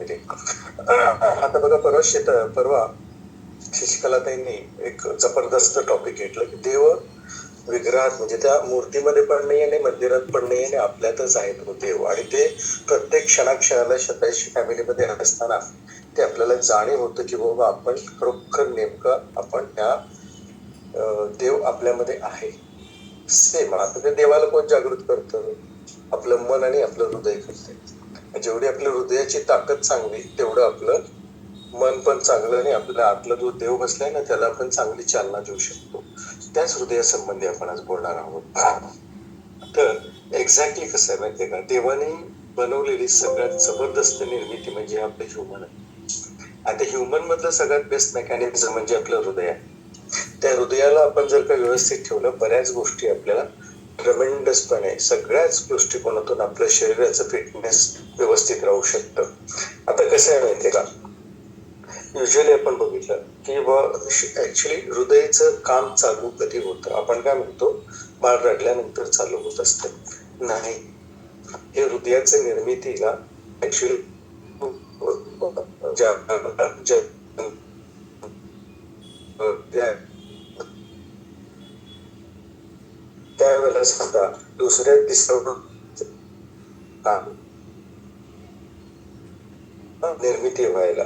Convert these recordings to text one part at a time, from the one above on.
Family आता बघा परवा शेत परवा शशिकलाताईंनी एक जबरदस्त टॉपिक घेतलं की देव विग्रहात म्हणजे त्या मूर्तीमध्ये पण नाही आणि मंदिरात पण नाही आणि आपल्यातच आहे तो देव. आणि ते प्रत्येक क्षणाक्षणाला शताशी फॅमिलीमध्ये असताना ते आपल्याला जाणीव होतं की बाबा आपण खरोखर नेमकं आपण त्या देव आपल्यामध्ये आहे. सेम आता ते देवाला कोण जागृत करतं? आपलं मन आणि आपलं हृदय करते जेवढी आपल्या हृदयाची ताकद चांगली तेवढं आपलं मन पण चांगलं आणि आपल्या आतला जो देव बसलाय ना त्याला आपण चांगली चालना देऊ शकतो. त्याच हृदयासंबंधी आपण आज बोलणार आहोत. तर एक्झॅक्टली कसं आहे माहितीये का? देवाने बनवलेली सगळ्यात जबरदस्त निर्मिती म्हणजे आपलं ह्युमन आहे. आता ह्युमन मधलं सगळ्यात बेस्ट मेकॅनिझम म्हणजे आपलं हृदय आहे. त्या हृदयाला आपण जर का व्यवस्थित ठेवलं बऱ्याच गोष्टी आपल्याला ट्रमेंडसपणे सगळ्याच दृष्टिकोनातून आपल्या शरीराचं फिटनेस व्यवस्थित राहू शकतं. आता कसं आहे माहितीये का? युजली आपण बघितलं की ऍक्च्युली हृदयाचं काम चालू कधी होतं? आपण काय म्हणतो? बाळ रडल्यानंतर चालू होत असतं. नाही. हे हृदयाचं निर्मितीला ऍक्च्युली ज्या ज्या त्या- त्यावेळेला सुद्धा दुसऱ्या तिसऱ्या काम निर्मिती व्हायला.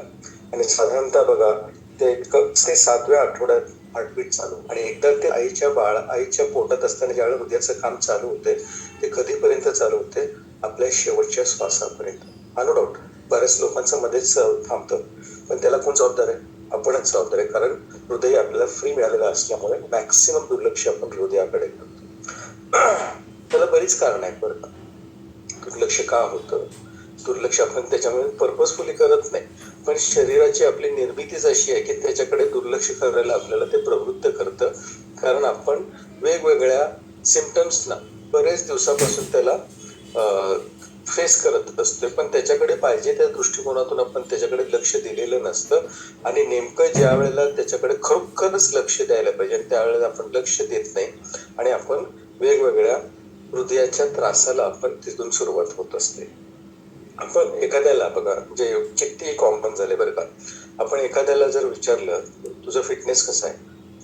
आणि साधारणतः बघा ते ते सातव्या आठवड्यात हार्टबीट चालू. आणि एकदा ते आईच्या बाळ आईच्या पोटात असताना ज्यावेळेस हृदयाचं काम चालू होते ते कधीपर्यंत चालू होते? आपल्या शेवटच्या श्वासापर्यंत. नो डाऊट बऱ्याच लोकांचं मध्येच थांबतं. पण त्याला कोण जबाबदार आहे? आपणच जबाबदार आहे. कारण हृदय आपल्याला फ्री मिळालेलं असल्यामुळे मॅक्सिमम दुर्लक्ष आपण हृदयाकडे करतो त्याला बरीच कारण आहेत बरं का. दुर्लक्ष का होतं? दुर्लक्ष आपण त्याच्यामुळे पर्पजफुली करत नाही. पण शरीराची आपली निर्मितीच अशी आहे की त्याच्याकडे दुर्लक्ष करायला आपल्याला ते प्रवृत्त करतं. कारण आपण वेगवेगळ्या सिमटम्सना बरेच दिवसापासून त्याला फेस करत असतोय. पण त्याच्याकडे पाहिजे त्या दृष्टिकोनातून आपण त्याच्याकडे लक्ष दिलेलं नसतं. आणि नेमकं ज्या वेळेला त्याच्याकडे खरोखरच लक्ष द्यायला पाहिजे आणि त्यावेळेला आपण लक्ष देत नाही आणि आपण वेगवेगळ्या हृदयाच्या त्रासाला आपण तिथून सुरुवात होत असते. आपण एखाद्याला बघा म्हणजे किती कॉमन झाले बरं का. आपण एखाद्याला जर विचारलं तुझं फिटनेस कसं आहे?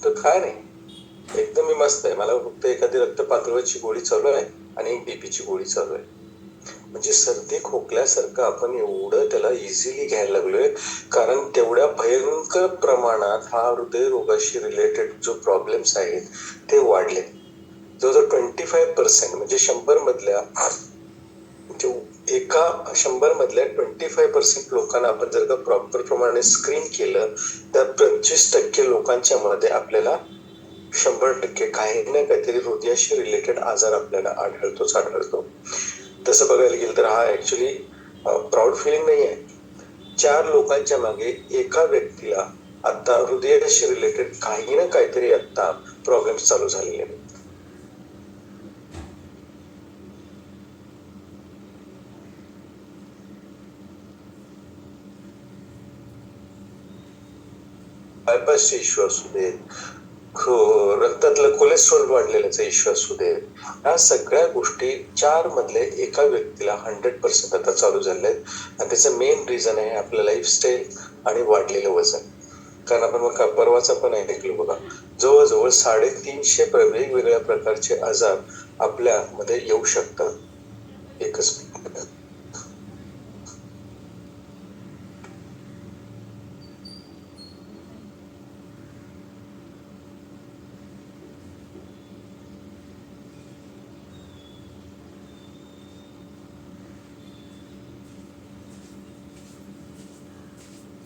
तर काय नाही. एकदम मी मस्त आहे. मला फक्त एखादी रक्त पातळीची गोळी चालू आहे आणि एक बीपीची गोळी चालू आहे. म्हणजे सर्दी खोकल्यासारखं आपण एवढं त्याला इझिली घ्यायला लागलोय. कारण तेवढ्या भयंकर प्रमाणात हा हृदय रोगाशी रिलेटेड जो प्रॉब्लेम्स आहेत ते वाढले जवळजवळ ट्वेंटी फाईव्ह पर्सेंट म्हणजे शंभर मधल्या म्हणजे एका शंभर मधल्या ट्वेंटी फाईव्ह पर्सेंट लोकांना आपण जर का प्रॉपर प्रमाणे स्क्रीन केलं तर पंचवीस टक्के लोकांच्या मध्ये आपल्याला शंभर टक्के काही ना काहीतरी हृदयाशी रिलेटेड आजार आपल्याला आढळतोच आढळतो. तसं बघायला गेलं तर हा ऍक्च्युली प्राऊड फिलिंग नाही आहे. चार लोकांच्या मागे एका व्यक्तीला आता हृदयाशी रिलेटेड काही ना काहीतरी आता प्रॉब्लेम्स चालू झालेले आहेत. बायपासचे इश्यू असू देत रक्तातलं कोलेस्ट्रॉल वाढलेल्याचा इश्यू असू दे. ह्या सगळ्या गोष्टी चार मधले एका व्यक्तीला हंड्रेड पर्सेंट आता चालू झाले आहेत आणि त्याचं मेन रिझन आहे आपलं लाईफस्टाईल आणि वाढलेलं वजन. कारण आपण मग का- पण ऐकलो बघा. जवळजवळ साडेतीनशे वेगवेगळ्या प्रकारचे आजार आपल्यामध्ये येऊ शकतात. एकच मिनिट.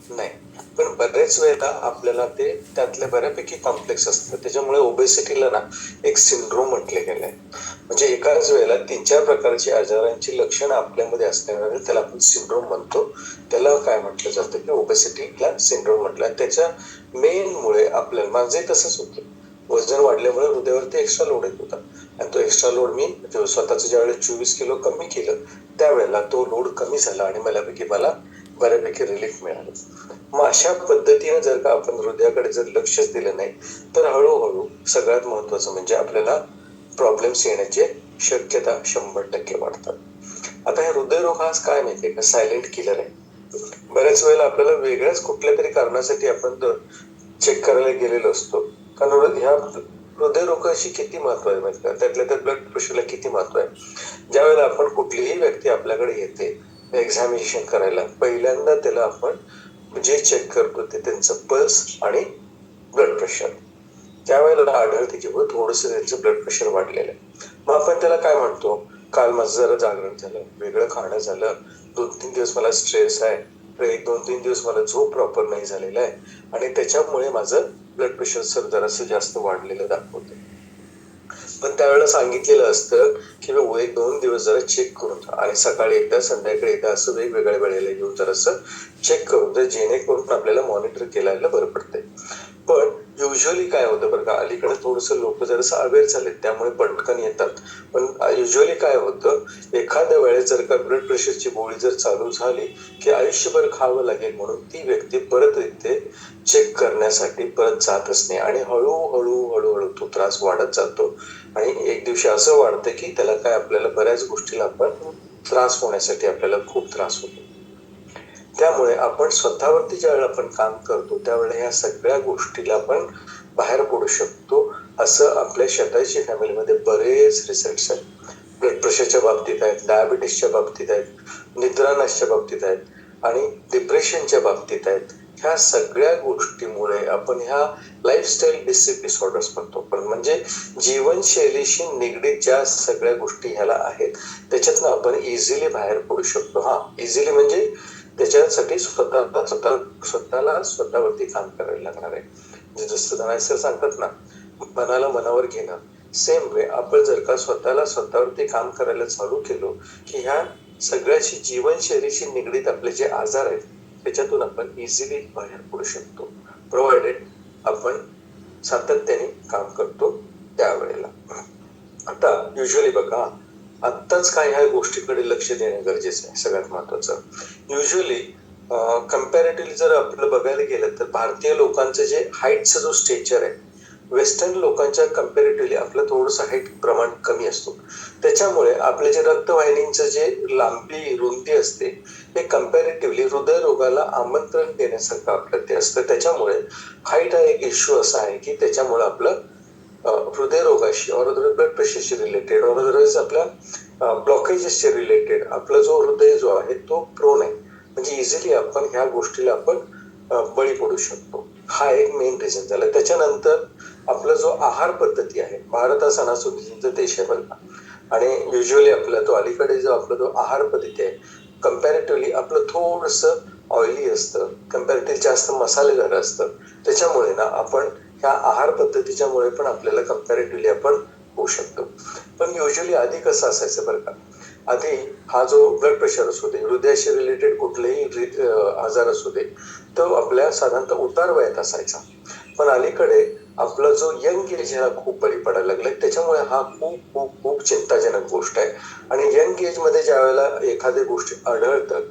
नाही पण बऱ्याच वेळेला आपल्याला ते त्यातल्या बऱ्यापैकी कॉम्प्लेक्स असतं त्याच्यामुळे ओबेसिटीला ना एक सिंड्रोम म्हटले गेले म्हणजे एकाच वेळेला तीन चार प्रकारची आजारांची लक्षणं आपल्यामध्ये असल्यामुळे त्याला आपण सिंड्रोम म्हणतो. त्याला काय म्हटलं जातं की ओबेसिटीला सिंड्रोम म्हटलं. त्याच्या मेनमुळे आपल्याला माझे तसंच होतं. वजन वाढल्यामुळे हृदयावरती एक्स्ट्रा लोड येत होता. आणि तो एक्स्ट्रा लोड मी स्वतःचं ज्यावेळेस चोवीस किलो कमी केलं त्यावेळेला तो लोड कमी झाला आणि मलापैकी मला बऱ्यापैकी रिलीफ मिळालं मग अशा पद्धतीने जर का आपण हृदयाकडे जर लक्षच दिलं नाही तर हळूहळू सगळ्यात महत्वाचं म्हणजे आपल्याला प्रॉब्लेम्स येण्याची शक्यता शंभर टक्के वाढतात. आता हे हृदयरोग हा काय माहितीये का? सायलेंट किलर आहे. बऱ्याच वेळेला आपल्याला वेगळ्याच कुठल्या तरी कारणासाठी आपण चेक करायला गेलेलो असतो. कारण हृदय- ह्या हृदयरोगाशी किती महत्त्व आहे माहिती का? त्यातल्या त्यात ब्लड प्रेशरला किती महत्त्व आहे? ज्या वेळेला आपण कुठलीही व्यक्ती आपल्याकडे येते एक्झामिनेशन करायला. पहिल्यांदा त्याला आपण जे चेक करतो ते त्यांचं पल्स आणि ब्लड प्रेशर त्यावेळेला आढळते की थोडंसं त्यांचं ब्लड प्रेशर वाढलेलं आहे. मग आपण त्याला काय म्हणतो? काल माझं जरा जागरण झालं वेगळं खाणं झालं दोन तीन दिवस मला स्ट्रेस आहे एक दोन तीन दिवस मला झोप प्रॉपर नाही झालेला आहे आणि त्याच्यामुळे माझं ब्लड प्रेशर सर जरासं जास्त वाढलेलं दाखवतं पण त्यावेळेला सांगितलेलं असतं की बाबा एक दोन दिवस जरा चेक करून आणि सकाळी एकदा संध्याकाळी एकदा असं वेगवेगळ्या वेळेला येऊन जरासं चेक करून जा जेणेकरून आपल्याला मॉनिटर केल्याला बरं पडतंय. पण युजली काय होतं बरं का अलीकडे थोडस लोक जरासं अवेअर झालेत त्यामुळे पटकन येतात. पण युजली काय होतं एखाद्या वेळेस जर का ब्लड प्रेशरची गोळी जर चालू झाली की आयुष्यभर खावं लागेल म्हणून ती व्यक्ती परत इथे चेक करण्यासाठी परत जातच नाही आणि हळूहळू हळूहळू तो त्रास वाढत जातो. आणि एक दिवशी असं वाढतं की त्याला काय आपल्याला बऱ्याच गोष्टीला आपण त्रास होण्यासाठी आपल्याला खूप त्रास होतो. त्यामुळे आपण स्वतःवरती ज्यावेळेला आपण काम करतो त्यावेळेला ह्या सगळ्या गोष्टीला आपण बाहेर पडू शकतो असं आपल्या शेताची फॅमिलीमध्ये बरेच रिसर्च आहेत. ब्लड प्रेशरच्या बाबतीत आहेत डायबिटीसच्या बाबतीत आहेत निद्रानाशच्या बाबतीत आहेत आणि डिप्रेशनच्या बाबतीत आहेत. ह्या सगळ्या गोष्टीमुळे आपण ह्या लाईफस्टाईल डिसीज डिसऑर्डर्स म्हणतो. पण म्हणजे जीवनशैलीशी निगडीत ज्या सगळ्या गोष्टी ह्याला आहेत त्याच्यातनं आपण इझिली बाहेर पडू शकतो. हा इझिली म्हणजे त्याच्यासाठी स्वतः स्वतः स्वतःला स्वतःवरती काम करायला लागणार आहे. जसं धनाय सर सांगतात ना मनाला मनावर घेणं. सेम वे आपण जर का स्वतःला स्वतःवरती काम करायला चालू केलो की ह्या सगळ्याशी जीवनशैलीशी निगडीत आपले जे आजार आहेत त्याच्यातून आपण इझिली बाहेर पडू शकतो. प्रोव्हाइडेड आपण सातत्याने काम करतो त्यावेळेला. आता युजली बघा आत्ताच काय ह्या गोष्टीकडे लक्ष देणं गरजेचं आहे सगळ्यात महत्वाचं. युजली कम्पॅरेटिव्हली जर आपलं बघायला गेलं तर भारतीय लोकांचं जे हाईटचं जो स्टेचर आहे वेस्टर्न लोकांच्या कम्पॅरेटिव्हली आपलं थोडंसं हाईट प्रमाण कमी असतो. त्याच्यामुळे आपले जे रक्तवाहिनींचं जे लांबी रुंदी असते हे कम्पॅरेटिव्हली हृदयरोगाला आमंत्रण देण्यासारखं आपलं ते असतं. त्याच्यामुळे हाईट हा एक इश्यू असा आहे की त्याच्यामुळे आपलं हृदयरोगाशी और ब्लड प्रेशरशी रिलेटेड और अदरवाईज आपल्या ब्लॉकेजेसशी रिलेटेड आपला जो हृदय जो आहे तो प्रोन आहे. म्हणजे इझिली आपण ह्या गोष्टीला आपण बळी पडू शकतो. हा एक मेन रिझन झाला. त्याच्यानंतर आपला जो आहार पद्धती आहे भारत हा सणासुदीचा म्हणजे देश आहे बनला आणि युजली आपला तो अलीकडे जो आपला जो आहार पद्धती आहे कम्पॅरेटिव्हली आपलं थोडंसं ऑइली असतं कम्पॅरेटिव्ह जास्त मसालेदार असतं. त्याच्यामुळे ना आपण ह्या आहार पद्धतीच्यामुळे पण आपल्याला कम्पॅरेटिव्हली आपण होऊ शकतो. पण युजली आधी कसं असायचं बरं का? आधी हा जो ब्लड प्रेशर असू दे हृदयाशी रिलेटेड कुठलेही आजार असू दे तो आपल्या साधारणतः उतार वयात असायचा. पण अलीकडे आपला जो यंग एज ह्याला खूप बरी पडायला लागलाय. त्याच्यामुळे हा खूप खूप खूप चिंताजनक गोष्ट आहे. आणि यंग एजमध्ये ज्या वेळेला एखाद्या गोष्टी आढळतात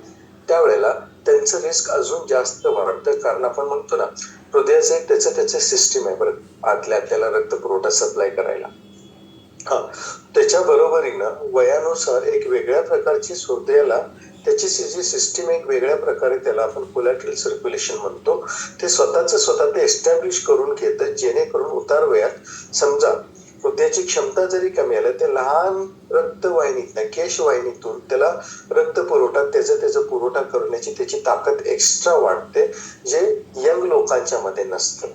त्यावेळेला त्यांचं रिस्क अजून जास्त वाढतं. कारण आपण म्हणतो ना हृदयाचं एक त्याचं त्याचं सिस्टीम आहे परत आतल्या त्याला रक्त पुरवठा सप्लाय करायला. हा. त्याच्या बरोबरीनं वयानुसार एक वेगळ्या प्रकारची हृदयाला त्याची जी सिस्टीम एक वेगळ्या प्रकारे त्याला आपण कोलॅट्रल सर्क्युलेशन म्हणतो. ते स्वतःच स्वतः ते एस्टॅब्लिश करून घेतं जेणेकरून उतार वयात समजा हृदयाची क्षमता जरी कमी आल्या ते लहान रक्तवाहिनीतनं केशवाहिनीतून त्याला रक्त पुरवठा त्याचा त्याचा पुरवठा करण्याची त्याची ताकद एक्स्ट्रा वाढते जे यंग लोकांच्या मध्ये नसतं.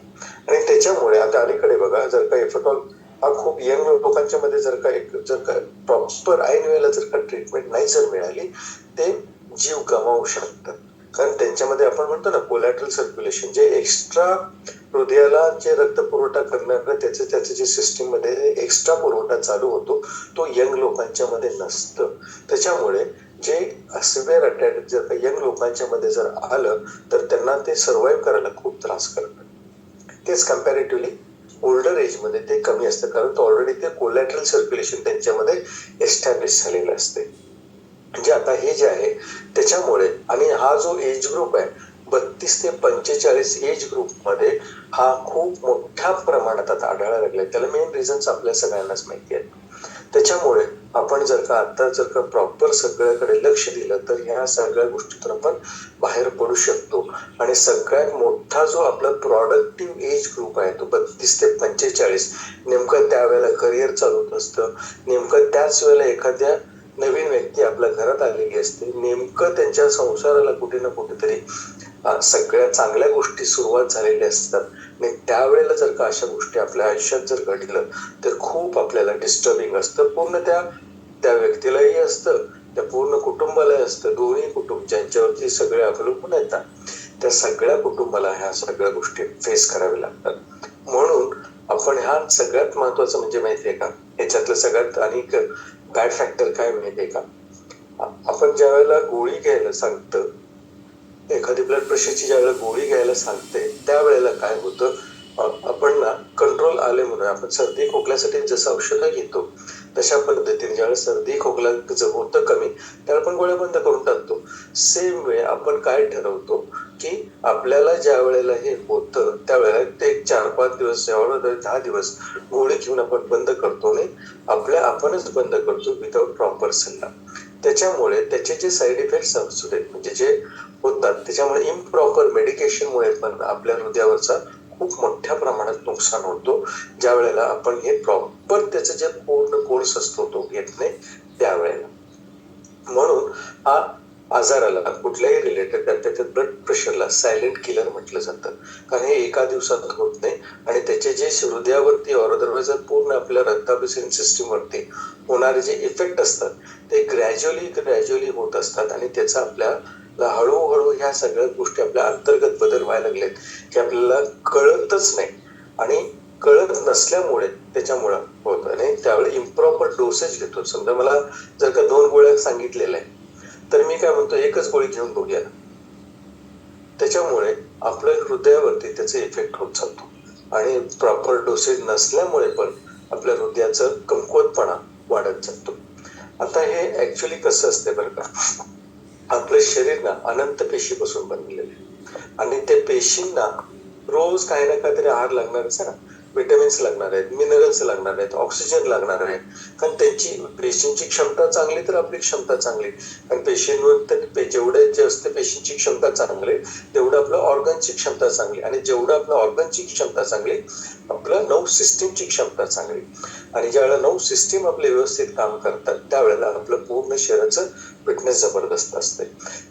आणि त्याच्यामुळे आता अलीकडे बघा जर का एफटॉल हा खूप यंग लोकांच्या मध्ये जर का एक जर का प्रॉपर ऐन वेळेला जर का ट्रीटमेंट नाही जर मिळाली ते जीव गमावू शकतात. कारण त्यांच्यामध्ये आपण म्हणतो ना कोलॅटरल सर्क्युलेशन जे एक्स्ट्रा हृदयाला जे रक्त पुरवठा करणार त्याचे त्याचे जे सिस्टीममध्ये एक्स्ट्रा पुरवठा चालू होतो तो यंग लोकांच्या मध्ये नसतं. त्याच्यामुळे जे सिव्हिअर अटॅक जर का यंग लोकांच्या मध्ये जर आलं तर त्यांना ते सर्व्हाइव्ह करायला खूप त्रास करतात. तेच कम्पॅरेटिव्हली ओल्डर एजमध्ये ते कमी असतं. कारण ऑलरेडी ते कोलॅटरल सर्क्युलेशन त्यांच्यामध्ये एस्टॅब्लिश झालेलं असते म्हणजे आता हे जे आहे त्याच्यामुळे आणि हा जो एज ग्रुप आहे बत्तीस ते पंचेचाळीस एज ग्रुपमध्ये हा खूप मोठ्या प्रमाणात आता आढळायला लागलाय. त्याला मेन रिझन्स आपल्या सगळ्यांनाच माहिती आहेत. त्याच्यामुळे आपण जर का आता जर का प्रॉपर सगळ्याकडे लक्ष दिलं तर ह्या सगळ्या गोष्टीतून आपण बाहेर पडू शकतो. आणि सगळ्यात मोठा जो आपला प्रॉडक्टिव्ह एज ग्रुप आहे तो बत्तीस ते पंचेचाळीस नेमकं त्यावेळेला करिअर चालवत असतं. नेमकं त्याच वेळेला एखाद्या नवीन व्यक्ती आपल्या घरात आलेली असते. नेमकं त्यांच्या संसाराला कुठे ना कुठेतरी सगळ्या चांगल्या गोष्टी सुरुवात झालेल्या असतात. आणि त्यावेळेला जर का अशा गोष्टी आपल्या आयुष्यात जर घडलं तर खूप आपल्याला डिस्टर्बिंग असतं. पूर्ण त्या त्या व्यक्तीलाही असतं त्या पूर्ण कुटुंबालाही असतं. दोन्ही कुटुंब ज्यांच्यावरती सगळे अवलंबून येतात. त्या सगळ्या कुटुंबाला ह्या सगळ्या गोष्टी फेस कराव्या लागतात. म्हणून आपण ह्या सगळ्यात महत्वाचं म्हणजे माहितीये का? याच्यातलं सगळ्यात आणि बॅड फॅक्टर काय माहितीये का? आपण ज्या वेळेला गोळी घ्यायला सांगतं एखादी ब्लड प्रेशरची ज्यावेळेला गोळी घ्यायला सांगते त्यावेळेला काय होतं? आपण ना कंट्रोल आले म्हणून आपण सर्दी खोकल्यासाठी जसं औषधं घेतो तशा पद्धतीने ज्यावेळेस सर्दी खोकला जर होतं कमी त्याला आपण गोळ्या बंद करून टाकतो. सेम वे आपण काय ठरवतो की आपल्याला ज्या वेळेला हे होतं त्यावेळेला ते चार पाच दिवस ज्यावेळेला दहा दिवस गोळी घेऊन आपण बंद करतो नाही आपल्या आपणच बंद करतो विदाऊट प्रॉपर सल्ला. त्याच्यामुळे त्याचे जे साईड इफेक्ट्स असू देत म्हणजे जे होतात त्याच्यामुळे इम्प्रॉपर मेडिकेशनमुळे पण आपल्या हृदयावरचा खूप मोठ्या प्रमाणात नुकसान होतो. ज्या वेळेला आपण हे प्रॉपर त्याचा जे पूर्ण कोर्स असतो तो घेत नाही त्यावेळेला. म्हणून हा आजाराला कुठल्याही रिलेटेड त्याच्या ब्लड प्रेशरला सायलेंट किलर म्हटलं जातं. कारण हे एका दिवसात होत नाही आणि त्याचे जे हृदयावरती और अदरवाईज पूर्ण आपल्या रक्ताभिसरण सिस्टीमवरती होणारे जे इफेक्ट असतात ते ग्रॅज्युअली ग्रॅज्युअली होत असतात आणि त्याचा आपल्या हळूहळू ह्या सगळ्या गोष्टी आपल्या अंतर्गत बदल व्हायला लागलेत की आपल्याला कळतच नाही. आणि कळत नसल्यामुळे त्याच्यामुळं होतं. आणि त्यावेळी इम्प्रॉपर डोसेज घेतो. समजा मला जर का दोन गोळ्या सांगितलेल्या आहे तर मी काय म्हणतो एकच गोळी घेऊन बघूया. त्याच्यामुळे आपल्या हृदयावरती त्याचा इफेक्ट होत जातो आणि प्रॉपर डोसेज नसल्यामुळे पण आपल्या हृदयाचं कमकुवतपणा वाढत जातो. आता हे ऍक्च्युली कसं असते बरं का? आपलं शरीर ना अनंत पेशीपासून बनलेलं आहे. आणि त्या पेशींना रोज काही ना काहीतरी आहार लागणारच आहे ना. विटॅमिन्स लागणार आहेत मिनरल्स लागणार आहेत ऑक्सिजन लागणार आहे. कारण त्यांची पेशंटची क्षमता चांगली तर आपली क्षमता चांगली. कारण पेशींवर तर पे- जेवढे जास्त पेशींची क्षमता चांगली तेवढं आपलं ऑर्गनची क्षमता चांगली. आणि जेवढं आपलं ऑर्गनची क्षमता चांगली आपलं नऊ सिस्टीमची क्षमता चांगली. आणि ज्यावेळेला नऊ सिस्टीम आपले व्यवस्थित काम करतात त्यावेळेला आपलं पूर्ण शरीराचं फिटनेस जबरदस्त असते.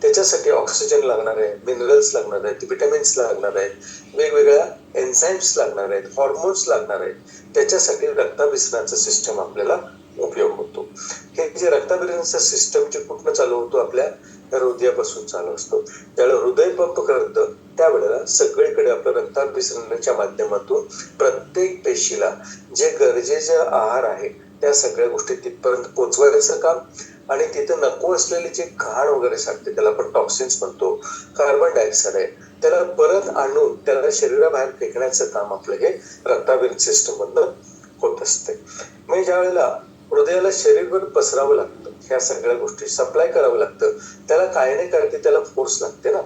त्याच्यासाठी ऑक्सिजन लागणार आहे मिनरल्स लागणार आहेत विटॅमिन्स लागणार आहेत वेगवेगळ्या एन्झाईम्स लागणार आहेत हॉर्मोन्स लागणार आहे त्याच्यासाठी रक्ताभिसरणाचा सिस्टम आपल्याला उपयोग होतो. हे जे रक्ताभिसरणाचं सिस्टम जे कुठनं चालू होतो? आपल्या हृदयापासून चालू असतो. ज्यावेळेला हृदय पंप करतं त्यावेळेला सगळीकडे आपलं रक्ताभिसरणाच्या माध्यमातून प्रत्येक पेशीला जे गरजेचे आहार आहे त्या सगळ्या गोष्टी तिथपर्यंत पोचवायचं काम आणि तिथं नको असलेले जे घाण वगैरे सांगते त्याला आपण टॉक्सिन्स म्हणतो. कार्बन डायऑक्साईड आहे. त्याला परत आणून त्याला शरीराबाहेर फेकण्याचं काम आपलं हे रक्ताभिर सिस्टम मधनं होत असते. म्हणजे ज्या वेळेला हृदयाला शरीरभर पसरावं लागतं ह्या सगळ्या गोष्टी सप्लाय करावं लागतं त्याला काय नाही करते त्याला फोर्स लागते ना.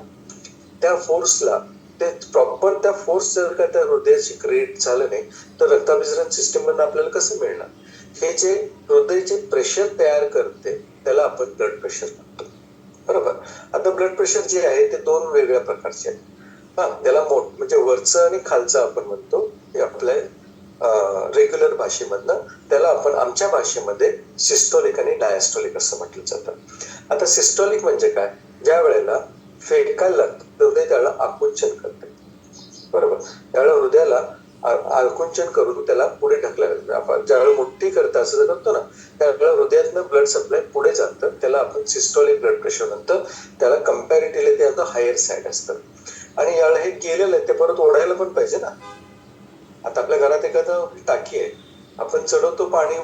त्या फोर्सला ते प्रॉपर त्या फोर्स जर का त्या हृदयाची क्रिएट झालं नाही तर रक्ताभिसरण सिस्टम मधनं आपल्याला कसं मिळणार? हे जे हृदयचे प्रेशर तयार करते त्याला आपण ब्लड प्रेशर म्हणतो. बरोबर? आता ब्लड प्रेशर जे आहे ते दोन वेगळ्या प्रकारचे आहेत. हा त्याला मोठ म्हणजे वरचं आणि खालचं आपण म्हणतो हे आपल्या रेग्युलर भाषेमधनं त्याला आपण आमच्या भाषेमध्ये सिस्टॉलिक आणि डायस्टॉलिक असं म्हटलं जातं. आता सिस्टॉलिक म्हणजे काय? ज्या वेळेला फेडकायला लागतं हृदय त्याला आकुंचन करते. बरोबर? त्यावेळेला हृदयाला आकुंचन करून त्याला पुढे ढकलायला म्हणजे आपण ज्यावेळेला मोठी करता असं जर करतो ना त्यावेळेला हृदयातनं ब्लड सप्लाय पुढे जातं. त्याला आपण सिस्टॉलिक ब्लड प्रेशर म्हणतो. त्याला कम्पॅरेटिव्हली ते आता हायर साईड असतं. आणि यावेळेला हे गेलेलं आहे ते परत ओढायला पण पाहिजे ना. आता आपल्या घरात एखादं टाकी आहे. आपण चढवतो पाणी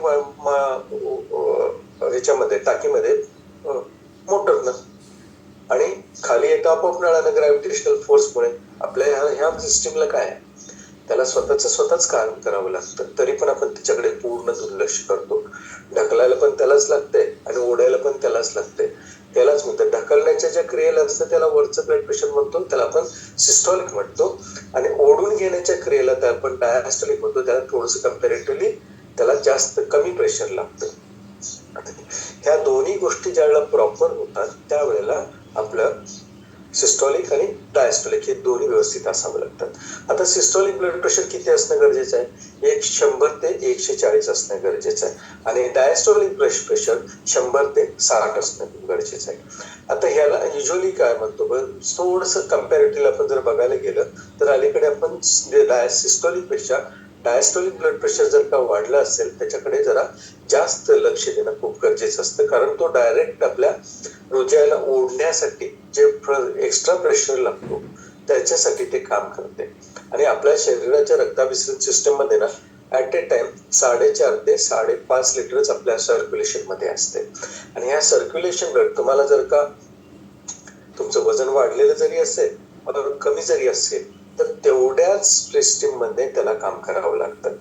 ह्याच्यामध्ये टाकीमध्ये मोटरनं. आणि खाली येतं आपोआप नळानं ग्रॅव्हिटेशनल फोर्समुळे आपल्या ह्या ह्या सिस्टीमला काय आहे? त्याला स्वतःच स्वतःच काम करावं लागतं. तरी पण आपण त्याच्याकडे पूर्ण दुर्लक्ष करतो. ढकलायला पण त्यालाच लागते आणि ओढायला पण त्यालाच लागते त्यालाच म्हणतात ढकलण्याच्या ज्या क्रियेला असतं त्याला वरचं ब्लड प्रेशर म्हणतो त्याला आपण सिस्टॉलिक म्हणतो. आणि ओढून घेण्याच्या क्रियेला त्या आपण डायस्टॉलिक म्हणतो. त्याला थोडस कम्पॅरेटिव्हली त्याला जास्त कमी प्रेशर लागतं. ह्या दोन्ही गोष्टी ज्यावेळेला प्रॉपर होतात त्यावेळेला आपलं सिस्टॉलिक आणि डायस्टॉलिक हे दोन्ही व्यवस्थित असावं लागतात. आता सिस्टॉलिक ब्लड प्रेशर किती असणं गरजेचं आहे? एक शंभर ते एकशे चाळीस असणं गरजेचं आहे. आणि डायस्टॉलिक ब्लड प्रेशर शंभर ते साठ असणं गरजेचं आहे. आता ह्याला युजली काय म्हणतो? बरं थोडस कम्पॅरेटिव्ह आपण जर बघायला गेलं तर अलीकडे आपण सिस्टॉलिकपेक्षा डायस्टॉलिक ब्लड प्रेशर जर का वाढलं असेल त्याच्याकडे जरा जास्त लक्ष देणं खूप गरजेचं असतं. कारण तो डायरेक्ट आपल्या हृदयाला ओढण्यासाठी जे एक्स्ट्रा प्रेशर लागतो त्याच्यासाठी ते काम करते. आणि आपल्या शरीराच्या रक्ताभिसरण सिस्टममध्ये ना ऍट ए टाइम साडेचार ते साडेपाच लिटरच आपल्या सर्क्युलेशनमध्ये असते. आणि ह्या सर्क्युलेशन ब्लड तुम्हाला जर का तुमचं वजन वाढलेलं जरी असेल कमी जरी असेल तर तेवढ्याच सिस्टीममध्ये त्याला काम करावं लागतं.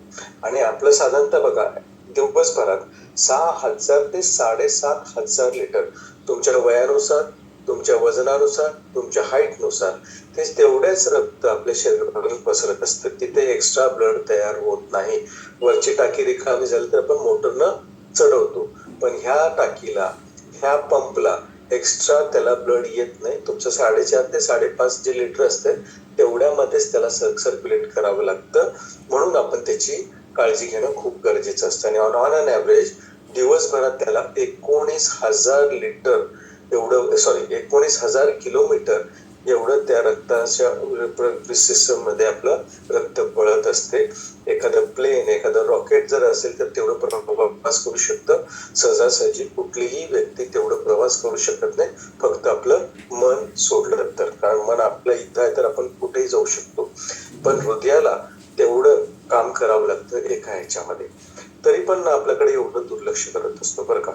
आणि आपलं साधारणतः बघा दिवसभरात सहा हजार ते साडेसात हजार लिटर तुमच्या वयानुसार तुमच्या वजनानुसार तुमच्या हाईटनुसार ते तेवढेच रक्त आपल्या शरीरावर पसरत असतं. तिथे एक्स्ट्रा ब्लड तयार होत नाही. वरची टाकी रिकामी झाली तर आपण मोटरनं चढवतो. पण ह्या टाकीला ह्या पंपला एक्स्ट्रा त्याला ब्लड येत नाही. तुमचं साडेचार ते साडेपाच जे लिटर असते तेवढ्यामध्येच त्याला सर्क्युलेट करावं लागतं. म्हणून आपण त्याची काळजी घेणं खूप गरजेचं असतं. आणि ऑन अन ॲव्हरेज दिवसभरात त्याला एकोणीस हजार लिटर एवढं सॉरी एकोणीस हजार किलोमीटर एवढं त्या रक्ताच्या सिस्टममध्ये आपलं रक्त पळत असते. एखादं प्लेन एखादं रॉकेट जर असेल तर तेवढं प्रवास करू शकतं. सहजासहजी कुठलीही व्यक्ती तेवढं प्रवास करू शकत नाही. फक्त आपलं मन सोडलं तर. कारण मन आपलं इथं आहे तर आपण कुठेही जाऊ शकतो. पण हृदयाला तेवढं काम करावं लागतं एका ह्याच्यामध्ये. तरी पण आपल्याकडे एवढं दुर्लक्ष करत असतो बरं का?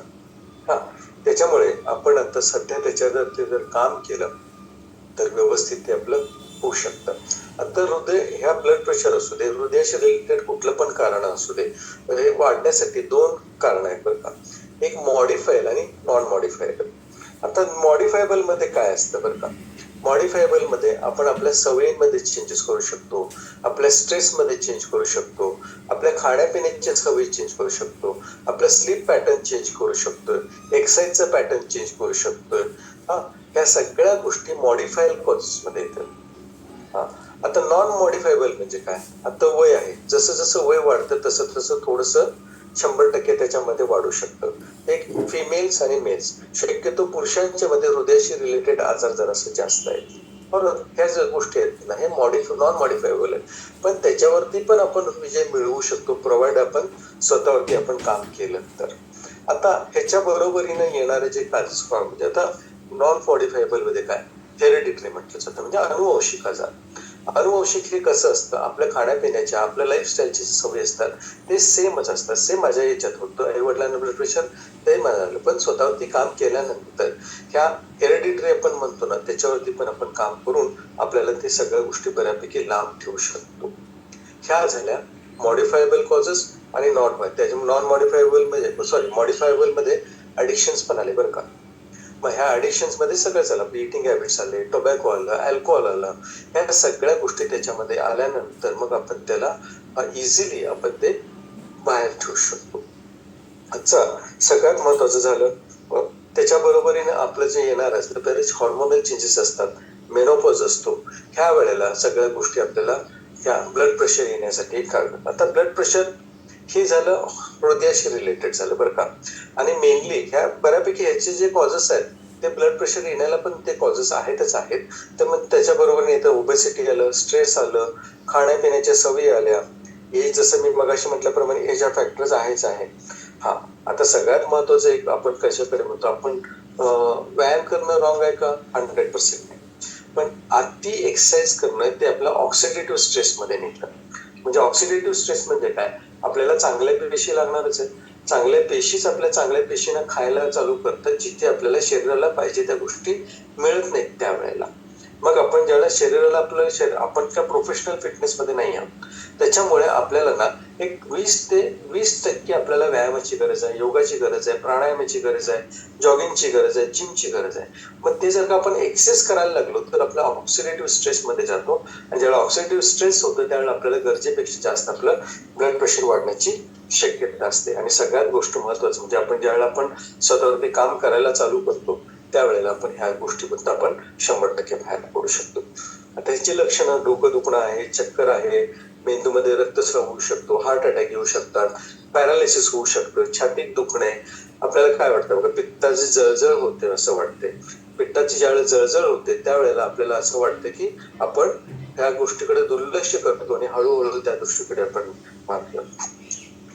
हा. त्याच्यामुळे आपण आता सध्या त्याच्यावर ते जर काम केलं तर व्यवस्थित ते आपलं होऊ शकतं. आता हृदय ह्या ब्लड प्रेशर असू दे हृदयाशी रिलेटेड कुठलं पण कारण असू दे हे वाढण्यासाठी दोन कारण आहेत बरं का. एक मॉडिफायल आणि नॉन मॉडिफायबल आता मॉडिफायबलमध्ये काय असतं बरं का? मॉडिफायबलमध्ये आपण आपल्या सवयींमध्ये चेंजेस करू शकतो आपल्या स्ट्रेसमध्ये चेंज करू शकतो आपल्या खाण्यापिण्याच्या सवयी चेंज करू शकतो आपलं स्लीप पॅटर्न चेंज करू शकतो एक्सरसाइजचं पॅटर्न चेंज करू शकतो हा ह्या सगळ्या गोष्टी मॉडिफायल कॉजेस मध्ये येतात. हा. आता नॉन मॉडिफायबल म्हणजे काय? आता वय आहे. जसं जसं वय वाढतं तसं तसं थोडस शंभर टक्के त्याच्यामध्ये वाढू शकतं. एक फिमेल्स आणि मेल्स शक्यतो पुरुषांच्या मध्ये हृदयाशी रिलेटेड आजार जरासं जास्त आहेत. बरोबर? ह्या ज्या गोष्टी आहेत ना हे मॉडिफ नॉन मॉडिफायबल आहेत. पण त्याच्यावरती पण आपण विजय मिळवू शकतो. प्रोव्हाइड आपण स्वतःवरती आपण काम केलं तर. आता ह्याच्या बरोबरीनं येणारे जे कार्यक्रम म्हणजे आता नॉन मॉडिफायबलमध्ये काय? हेरिडिटरी म्हटलं जातं. म्हणजे अनुवंशिक आजार. अनुवंशिक हे कसं असतं? आपल्या खाण्यापिण्याच्या आपल्या लाईफस्टाईलची जे सवयी असतात ते सेमच असतात. सेम माझ्या याच्यात होतं. आई वडिलांना ब्लड प्रेशर ते म्हणाले पण स्वतःवरती काम केल्यानंतर ह्या हेरिडिटरी आपण म्हणतो ना त्याच्यावरती पण आपण काम करून आपल्याला ते सगळ्या गोष्टी बऱ्यापैकी लांब ठेवू शकतो. ह्या झाल्या मॉडिफायबल कॉजेस आणि नॉट त्याच्यामुळे नॉन मॉडिफायबल म्हणजे सॉरी मॉडिफायबलमध्ये ॲडिक्शन्स पण आले बरं का. मग ह्या ॲडिक्शन्समध्ये सगळंच आलं इटिंग हॅबिट्स आले टोबॅको आलं अल्कोहोल आलं. ह्या सगळ्या गोष्टी त्याच्यामध्ये आल्यानंतर मग आपण त्याला इझिली आपण ते बाहेर ठेवू शकतो. अच्छा सगळ्यात महत्वाचं झालं त्याच्या बरोबरीने आपलं जे येणार असतं बरेच हॉर्मोनल चेंजेस असतात मेनोपॉज असतो. ह्या वेळेला सगळ्या गोष्टी आपल्याला ह्या ब्लड प्रेशर येण्यासाठी काढतात आता ब्लड प्रेशर हे झालं हृदयाशी रिलेटेड झालं बरं का. आणि मेनली ह्या बऱ्यापैकी ह्याचे जे कॉजेस आहेत ते ब्लड प्रेशर येण्याला पण ते कॉजेस आहेतच आहेत. तर मग त्याच्याबरोबर येतं ओबेसिटी आलं स्ट्रेस आलं खाण्यापिण्याच्या सवयी आल्या. हे जसं मी मगाशी म्हटल्याप्रमाणे हे ज्या फॅक्टर्स आहेच आहे. हा आता सगळ्यात महत्वाचं एक आपण कशाकडे म्हणतो? आपण व्यायाम करणं रॉंग आहे का? हंड्रेड पर्सेंट नाही. पण अति एक्सरसाइज करणं ते आपलं ऑक्सिडेटिव्ह स्ट्रेसमध्ये नेतं म्हणजे ऑक्सिडेटिव्ह स्ट्रेस म्हणजे काय? आपल्याला चांगल्या पेशी लागणारच आहे. चांगल्या पेशीच आपल्या चांगल्या पेशीना खायला चालू करतात जिथे आपल्याला शरीराला पाहिजे त्या गोष्टी मिळत नाहीत त्यावेळेला. मग आपण ज्यावेळेला शरीराला आपलं शरीर आपण त्या प्रोफेशनल फिटनेस मध्ये नाही आहोत. त्याच्यामुळे आपल्याला ना एक वीस ते वीस टक्के आपल्याला व्यायामाची गरज आहे योगाची गरज आहे प्राणायामाची गरज आहे जॉगिंगची गरज आहे जिमची गरज आहे. मग ते जर का आपण एक्सेस करायला लागलो तर आपला ऑक्सिडेटिव्ह स्ट्रेस मध्ये जातो. आणि ज्यावेळेला ऑक्सिडेटिव्ह स्ट्रेस होतं त्यावेळेला आपल्याला गरजेपेक्षा जास्त आपलं ब्लड प्रेशर वाढण्याची शक्यता असते. आणि सगळ्यात गोष्ट महत्वाचं म्हणजे आपण ज्यावेळेला आपण स्वतःवरती काम करायला चालू करतो त्यावेळेला आपण ह्या गोष्टीबद्दल आपण शंभर टक्के बाहेर पडू शकतो. आता ह्याची लक्षणं डोकं दुखणं आहे चक्कर आहे मेंदूमध्ये रक्तस्राव होऊ शकतो हार्ट अटॅक येऊ शकतात पॅरालिसिस होऊ शकतं छातीत दुखणे. आपल्याला काय वाटतं? बघा पित्ताची जळजळ होते असं वाटते. पित्ताची ज्यावेळेला जळजळ होते त्यावेळेला आपल्याला असं वाटतं की आपण ह्या गोष्टीकडे दुर्लक्ष करतो आणि हळूहळू त्या गोष्टीकडे आपण मागतो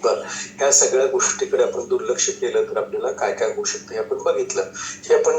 बर. ह्या सगळ्या गोष्टीकडे आपण दुर्लक्ष केलं तर आपल्याला काय काय होऊ शकतं हे आपण बघितलं. हे आपण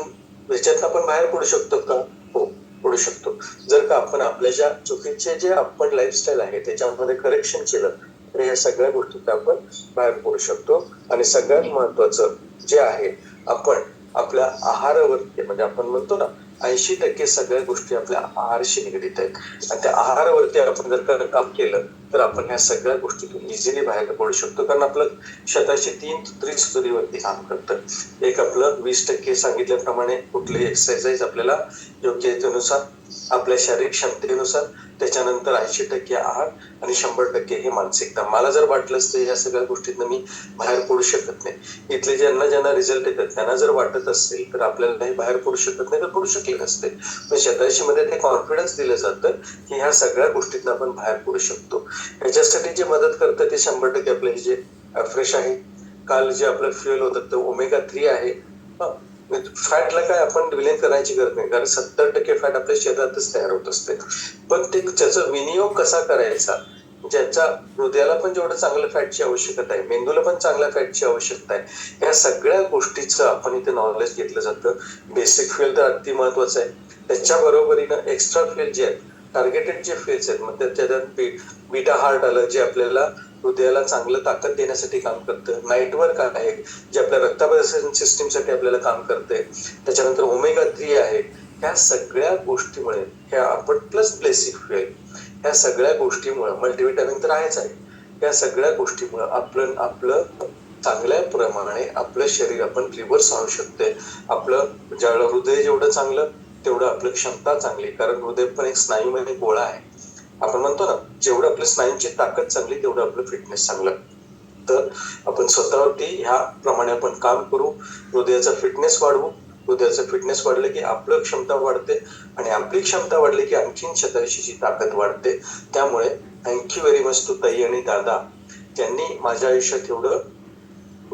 ह्याच्यात आपण बाहेर पडू शकतो का? हो पडू शकतो. जर का आपण आपल्या ज्या चुकीचे जे आपण लाईफस्टाईल आहे त्याच्यामध्ये करेक्शन केलं तर ह्या सगळ्या गोष्टीत आपण बाहेर पडू शकतो. आणि सगळ्यात महत्वाचं जे आहे आपण आपल्या आहारावरती म्हणजे आपण म्हणतो ना ऐंशी टक्के सगळ्या गोष्टी आपल्या आहारशी निगडीत आहेत. आणि त्या आहारावरती आपण जर का काम केलं तर आपण ह्या सगळ्या गोष्टीतून इझिली बाहेर पडू शकतो. कारण आपलं शताशी तीन त्रिस्तरीवरती काम करतं. एक आपलं वीस टक्के सांगितल्याप्रमाणे कुठली एक्सरसाइज आपल्याला योग्य आपल्या शारीरिक क्षमतेनुसार त्याच्यानंतर ऐंशी टक्के आहार आणि शंभर टक्के हे मानसिकता. मला जर वाटलं असतं या सगळ्या गोष्टीतनं मी बाहेर पडू शकत नाही. इथले ज्यांना ज्यांना रिझल्ट येतात त्यांना जर वाटत असेल तर आपल्याला हे बाहेर पडू शकत नाही तर पडू शकले नसते. पण शताशी मध्ये ते कॉन्फिडन्स दिलं जातं की ह्या सगळ्या गोष्टीतनं आपण बाहेर पडू शकतो. याच्यासाठी जे मदत करतं ते शंभर टक्के आपले जे फ्रेश आहे काल जे आपलं फ्युएल होतं ते ओमेगा थ्री आहे. फॅटला काय आपण विलीन करायची गरज नाही. कारण सत्तर टक्के फॅट आपल्या शरीरातच तयार होत असते. पण ते त्याचा विनियोग कसा करायचा ज्याच्या हृदयाला पण जेवढं चांगलं फॅटची आवश्यकता आहे मेंदूला पण चांगल्या फॅटची आवश्यकता आहे या सगळ्या गोष्टीचं आपण इथे नॉलेज घेतलं जातं. बेसिक फ्युएल तर अति महत्वाचं आहे. त्याच्या बरोबरीनं एक्स्ट्रा फ्युएल जे आहे टार्गेटेड जे फेज आहेत मग त्याच्यात बीटा हार्ट आलं जे आपल्याला हृदयाला चांगलं ताकद देण्यासाठी काम करतं. नाईटवर्क आहे जे आपल्या रक्ताभिसरण सिस्टीमसाठी आपल्याला काम करते त्याच्यानंतर ओमेगा थ्री आहे. ह्या सगळ्या गोष्टीमुळे ह्या आपण प्लस ब्लेसिक फ्युएल ह्या सगळ्या गोष्टीमुळे मल्टीव्हिटॅमिन तर आहेच आहे. या सगळ्या गोष्टीमुळे आपलं आपलं चांगल्या प्रमाणे आपलं शरीर आपण रिव्हर्स आणू शकते आपलं ज्यावेळेला हृदय जेवढं चांगलं तेवढं आपली क्षमता चांगली कारण हृदय पण एक स्नायूमध्ये गोळा आहे. आपण म्हणतो ना जेवढं आपल्या स्नायूंची ताकद चांगली तेवढं आपलं फिटनेस चांगलं. तर आपण स्वतःवरती ह्या प्रमाणे आपण काम करू हृदयाचा फिटनेस वाढवू. हृदयाचं फिटनेस वाढलं की आपलं क्षमता वाढते आणि आपली क्षमता वाढली की आणखीन शताऐंशीची ताकद वाढते त्यामुळे थँक्यू व्हेरी मच टू ताई आणि दादा. त्यांनी माझ्या आयुष्यात एवढं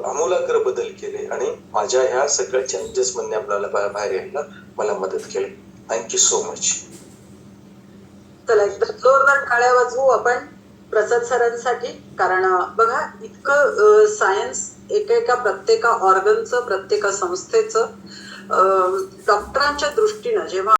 आमूलाग्र बदल केले आणि माझ्या ह्या सगळ्या चॅलेंजेस मध्ये आपल्याला बाहेर यायला मला मदत केली. थँक्यू सो मच चला एकदा जोरदार टाळ्या वाजवू आपण प्रसाद सरांसाठी. कारण बघा इतकं सायन्स एका एका प्रत्येका ऑर्गनचं प्रत्येका संस्थेचं अं, डॉक्टरांच्या दृष्टीनं जेव्हा